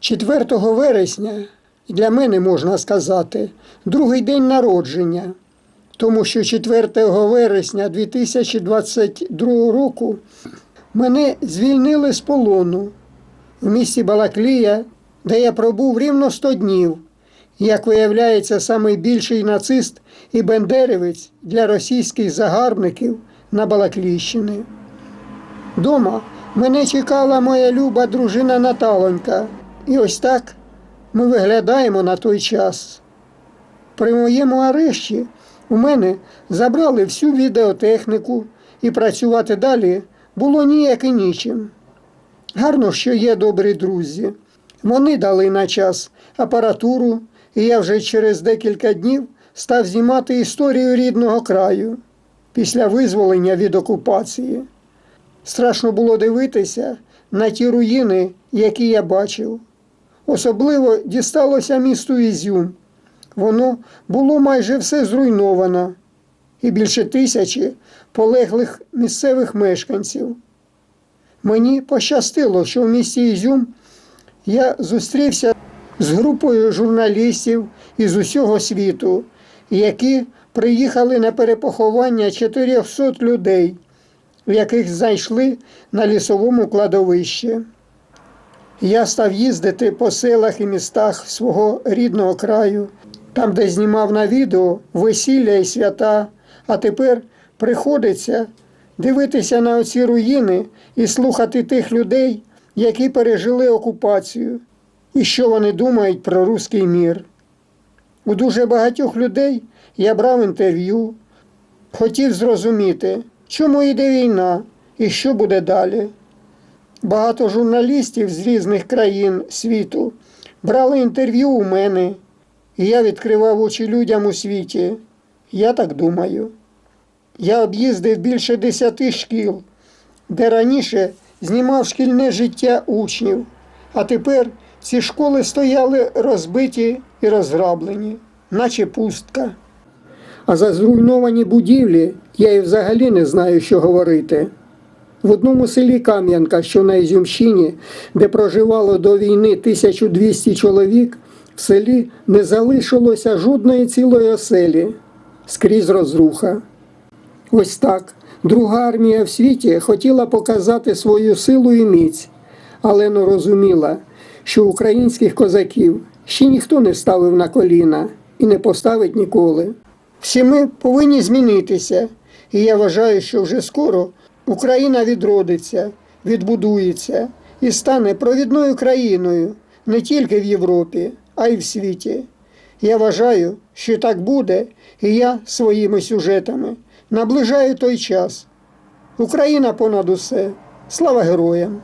4 вересня для мене можна сказати другий день народження, тому що 4 вересня 2022 року мене звільнили з полону в місті Балаклія, де я пробув рівно 100 днів. Як виявляється, найбільший нацист і бендерівець для російських загарбників на Балаклійщині. Дома мене чекала моя люба дружина Наталонька. І ось так ми виглядаємо на той час. При моєму арешті у мене забрали всю відеотехніку, і працювати далі було ніяк і нічим. Гарно, що є добрі друзі. Вони дали на час апаратуру, і я вже через декілька днів став знімати історію рідного краю після визволення від окупації. Страшно було дивитися на ті руїни, які я бачив. Особливо дісталося місту Ізюм. Воно було майже все зруйновано, і більше тисячі полеглих місцевих мешканців. Мені пощастило, що в місті Ізюм я зустрівся з групою журналістів із усього світу, які приїхали на перепоховання 400 людей, в яких знайшли на лісовому кладовищі. Я став їздити по селах і містах свого рідного краю, там, де знімав на відео весілля і свята, а тепер приходиться дивитися на оці руїни і слухати тих людей, які пережили окупацію, і що вони думають про руський мір. У дуже багатьох людей я брав інтерв'ю, хотів зрозуміти, чому йде війна і що буде далі. Багато журналістів з різних країн світу брали інтерв'ю у мене, і я відкривав очі людям у світі. Я так думаю. Я об'їздив більше десяти шкіл, де раніше знімав шкільне життя учнів, а тепер ці школи стояли розбиті і розграблені, наче пустка. А за зруйновані будівлі я і взагалі не знаю, що говорити. В одному селі Кам'янка, що на Ізюмщині, де проживало до війни 1200 чоловік, в селі не залишилося жодної цілої оселі, скрізь розруха. Ось так. Друга армія в світі хотіла показати свою силу і міць, але не розуміла, що українських козаків ще ніхто не ставив на коліна і не поставить ніколи. Всі ми повинні змінитися, і я вважаю, що вже скоро Україна відродиться, відбудується і стане провідною країною не тільки в Європі, а й в світі. Я вважаю, що так буде, і я своїми сюжетами наближаю той час. Україна понад усе. Слава героям!